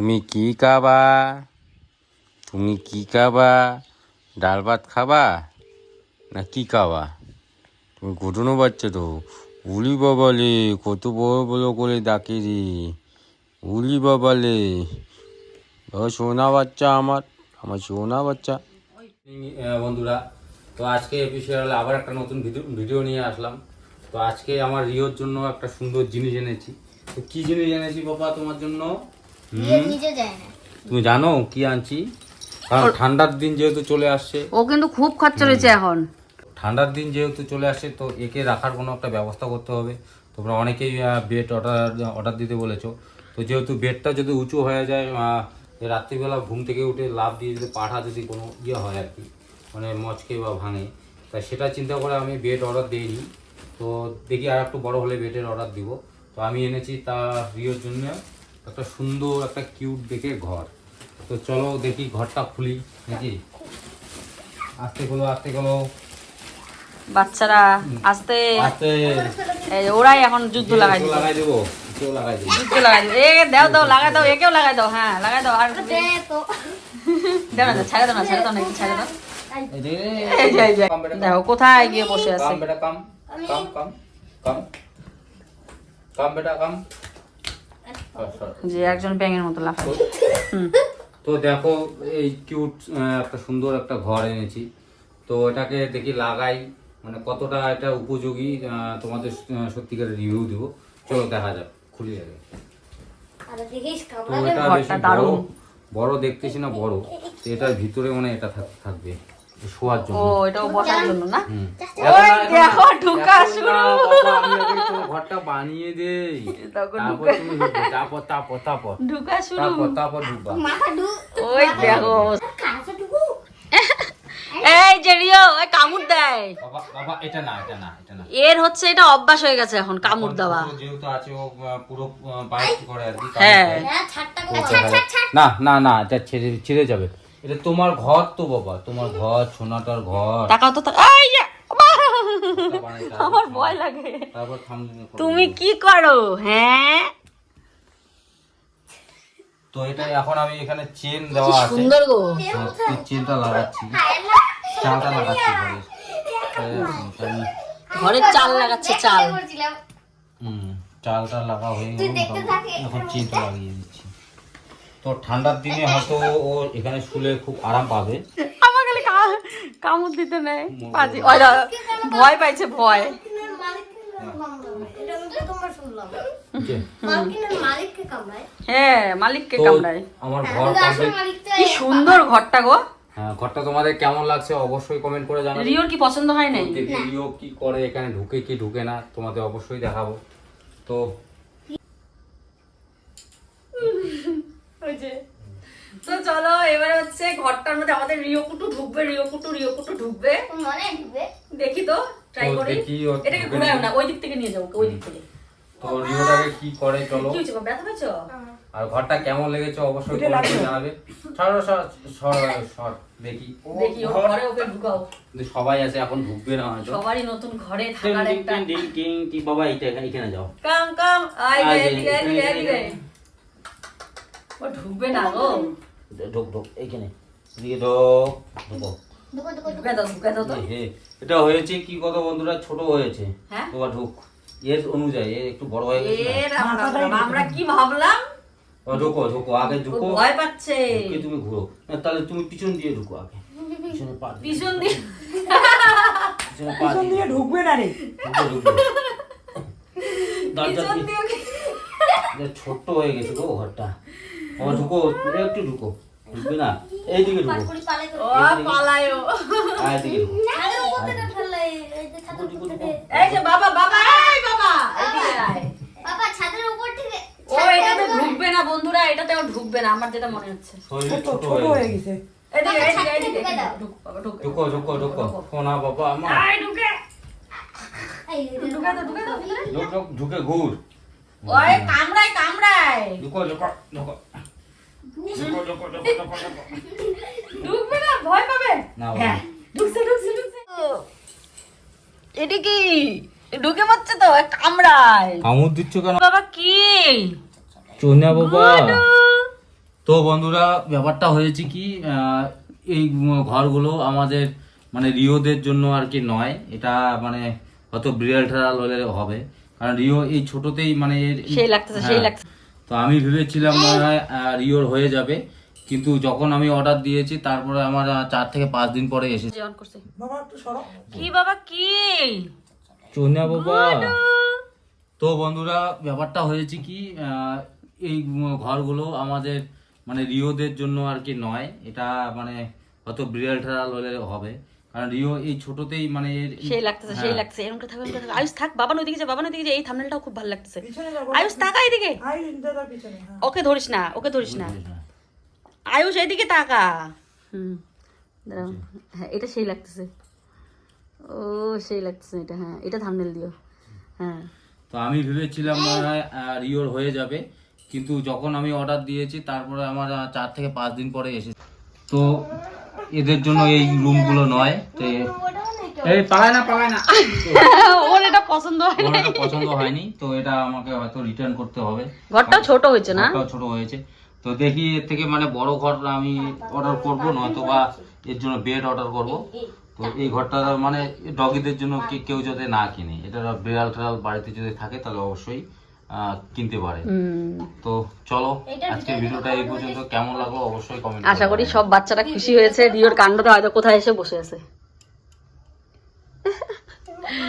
তুমি কি খাবা? তুমি কি খাবা? ডাল ভাত খাবা? না, কি খাবা? তুমি ঘটনো বাচ্চা তো উলি বাবালে কত বড় বড় করে ডাকে রে উলি বাবালে সোনা বাচ্চা আমার আমার সোনা বাচ্চা। বন্ধুরা, তো আজকে এপিসোডে আবার একটা নতুন ভিডিও নিয়ে আসলাম। তো আজকে আমার রিওর জন্য একটা সুন্দর জিনিস এনেছি। তো কি জিনিস এনেছি বাবা তোমার জন্য? তুমি জানো কি আনছি? কারণ ঠান্ডার দিন যেহেতু চলে আসছে। ও কিন্তু খুব খরচা রয়েছে এখন। ঠান্ডার দিন যেহেতু চলে আসছে তো একে রাখার কোনো একটা ব্যবস্থা করতে হবে। তোমরা অনেকেই বেড অর্ডার অর্ডার দিতে বলেছ। তো যেহেতু বেডটা যদি উঁচু হয়ে যায় রাত্রিবেলা ঘুম থেকে উঠে লাভ দিয়ে যদি পাঠা যদি কোনো ইয়ে হয় আর কি মানে মচকে বা ভাঙে তাই সেটা চিন্তা করে আমি বেড অর্ডার দিইনি। তো দেখি আর একটু বড় হলে বেডের অর্ডার দিব। তো আমি এনেছি তা রিওর জন্য। একটা সুন্দর একটা কিউট দেখে ঘর। তো চলো দেখি ঘরটা খুলি নাকি? আস্তে খোলো আস্তে খোলো। বাচ্চারা আসতে। আস্তে। ওরাই এখন যুদ্ধ লাগাই দিবে। লাগাই দেবো লাগাই দেবো। যুদ্ধ লাগাই দিবে। এ দাও দাও লাগাই দাও একেও লাগাই দাও হ্যাঁ লাগাই দাও আর দাও না ছেড়ে দাও না ছেড়ে দাও না দাও। দেখো কোথায় গিয়ে বসে আছে। কাম বেটা কাম কাম কাম কাম কাম বেটা কাম। যে একজন ব্যাঙের মতো লাফায় হুম। তো দেখো এই কিউট একটা সুন্দর একটা ঘর এনেছি। তো এটাকে দেখি লাগাই মানে কতটা এটা উপযোগী তোমাদের সত্যিকারের রিভিউ দেবো। চলো দেখা যাক খুলি দেখিস তো এটা ঘরটা বেশি বড় দারুণ। বড় দেখতেছি না বড়। তো এটার ভিতরে মানে এটা থাক- থাকবে শোয়ার জন্য। ও এটাও বসার জন্য না, দেখো ঢুকা শুরু। ঘরটা বানিয়ে দেই। তারপর তুমি তারপর তারপর তারপর। ঢুকা শুরু। তারপর তারপর মাথা ওই দেখো। এই যে রিও ওই কামড় দেয়। বাবা বাবা এটা না এটা না এটা না। এর হচ্ছে এটা অভ্যাস হয়ে গেছে এখন এখন দেওয়া। যেহেতু আছে ও পুরো বাইক করে আর কি হ্যাঁ। হ্যাঁ। না না না এটা ছেড়ে ছিঁড়ে যাবে। এটা তোমার ঘর তো বাবা তোমার ঘর সোনাটার ঘর। টাকা তো তা- এই আমার ভয় লাগে। তুমি কি করো? হ্যাঁ? তো এটা এখন আমি এখানে চেন দেওয়া আছে। সুন্দর গো। হ্যাঁ, চেনটা লাগাচ্ছি। চালটা লাগাচ্ছি ঘরে চাল লাগাচ্ছে চাল। হুম, চালটা লাগা হয়ে গেল। এখন। চেনটা লাগিয়ে দিচ্ছি। তো ঠান্ডার দিনে হয়তো ও এখানে শুলে খুব আরাম পাবে। কামড় দিতে নেই পাজি ওই দাও, ভয় পাইছে ভয়। হ্যাঁ। মালিককে কামড়ায়। আমার ঘর কমপ্লিট মালিকটা কি সুন্দর ঘরটা গো। হ্যাঁ ঘরটা তোমাদের কেমন লাগছে অবশ্যই কমেন্ট করে জানাবে। রিওর কি পছন্দ হয় নাই? কি করে এখানে ঢুকে কি ঢুকে না তোমাদের অবশ্যই দেখাবো। তো তো চলো এবারে হচ্ছে ঘরটার মধ্যে আমাদের রিও কুটু ঢুকবে রিও কুটু রিও কুটু ঢুকবে। মনে ঢুকবে। দেখি তো ট্রাই করি। দেখি এটাকে ঘুরাও না ওই দিক থেকে নিয়ে যাব ওই দিক থেকে। তো রিওটাকে কি করে চলো। কি হয়েছে গো, ব্যথা পেয়েছ? আর ঘরটা কেমন লেগেছে অবশ্যই কমেন্ট জানাবে। সর সর সর সর দেখি। দেখি ও ঘরে ওকে ঢুকাও। সবাই আছে এখন ঢুকবে না হয়তো। সবারই নতুন ঘরে থাকার একটা টিং, টিং, টিং, বাবা এইটা এখানে যাও। কাম কাম আই গে। ও ঢুকবে না গো। ঢোক ঢোক এইখানে। এদিকে ঢোক এটা হয়েছে কি কত বন্ধুরা? ছোট হয়েছে। হ্যাঁ? তোমার ঢোক। এর অনুযায়ী একটু বড় হয়ে গেছে আমরা কি ভাবলাম? ও, ঢোকো ঢোকো আগে ঢোকো। ভয় পাচ্ছে। ঢুকে তুমি ঘুরো। তাহলে তুমি পিছন দিয়ে ঢুকো আগে। পিছনে পা পিছন দিয়ে। পিছনে দিয়ে ঢুকবে না রে। ছোট্ট হয়ে গেছে গো ঘরটা। ও ঢুকো। একটু ঢুকো। ঢুকবে না? এইদিকে ঢুকো। পালায়ও। এইদিকে এই যে বাবা বাবা এই বাবা বাবা ছাদের উপর থেকে। ও এটাতে ঢুকবে না বন্ধুরা এটাতে ও ঢুকবে না আমার যেটা মনে হচ্ছে। ছোট হয়ে গেছে। এদিকে এদিকে এদিকে ঢুকো ঢুকো ঢুকো সোনা বাবা আমার। আই ঢুকে। ঢুকে তো ঢুকে তো। ঢুকে ঢুকে ঘুর ওই কামড়ায় কামড়ায়। ঢুকো ঢুকো ঢুকো। ঢুকবে না ভয় পাবে? না ঢুকছে ঢুকছে ঢুকছে। এটা কি? ঢুকে পাচ্ছে তো কামড়ায়। কামড় দিচ্ছ কেন? বাবা কি? চোনা বাবা। তো বন্ধুরা ব্যাপারটা হয়েছে কি আহ, এই ঘরগুলো আমাদের মানে রিওদের জন্য আর কি নয়। এটা মানে হয়তো বিড়াল ঠাল হলে হবে। কারণ রিও এই ছোটতেই মানে সেই লাগতেছে, সেই হ্যাঁ। লাগতেছে। তো আমি ভেবেছিলাম মনে হয় রিওর হয়ে যাবে। কিন্তু যখন আমি অর্ডার দিয়েছি তারপরে আমার চার থেকে পাঁচ দিন পরে এসেছে করছে। কি বাবা কি? চন্যা বাবা। তো বন্ধুরা ব্যাপারটা হয়েছে কি এই ঘরগুলো আমাদের মানে রিওদের জন্য আর কি নয়। এটা মানে হয়তো বিড়াল ঠাল হলে হবে। কারণ রিও এই ছোটতেই মানে সেই লাগতেছে সেই হ্যাঁ। লাগতেছে এরকম থাকবে এরকম আয়ুষ থাক বাবা ওইদিকে যা বাবা ওইদিকে যা এই থামনেলটাও খুব ভালো লাগতেছে। আয়ুষ তাকা এদিকে। ওকে ধরিস না ওকে ধরিস না। আয়ুষ এদিকে তাকা। হুম দাঁড়াও। হ্যাঁ এটা সেই লাগতেছে। ও সেই লাগতেছে এটা হ্যাঁ এটা থামনেল দিও। হ্যাঁ। তো আমি ভেবেছিলাম মনে হয় রিওর হয়ে যাবে কিন্তু যখন আমি অর্ডার দিয়েছি তারপরে আমার চার থেকে পাঁচ দিন পরে এসেছে তো এদের জন্য এই রুমগুলো নয় তো এই পালায় না পালায় না। ওর এটা পছন্দ হয় ওর এটা পছন্দ হয়নি তো এটা আমাকে হয়তো রিটার্ন করতে হবে। ঘরটাও ছোট হয়েছে না? ঘরটাও ছোট হয়েছে। তো দেখি এর থেকে মানে বড় ঘর আমি অর্ডার করব নয়তো বা এর জন্য বেড অর্ডার করব। তো এই ঘরটা মানে ডগিদের জন্য কে- কেউ যাতে না কিনে এটা বিড়াল টেড়াল বাড়িতে যদি থাকে তাহলে অবশ্যই কিনতে পারে। তো চলো আজকের ভিডিওটা এই পর্যন্ত। কেমন লাগল অবশ্যই কমেন্ট আশা করি সব বাচ্চারা খুশি হয়েছে রিওর কাণ্ডটা হয়তো কোথায় এসে বসে আছে।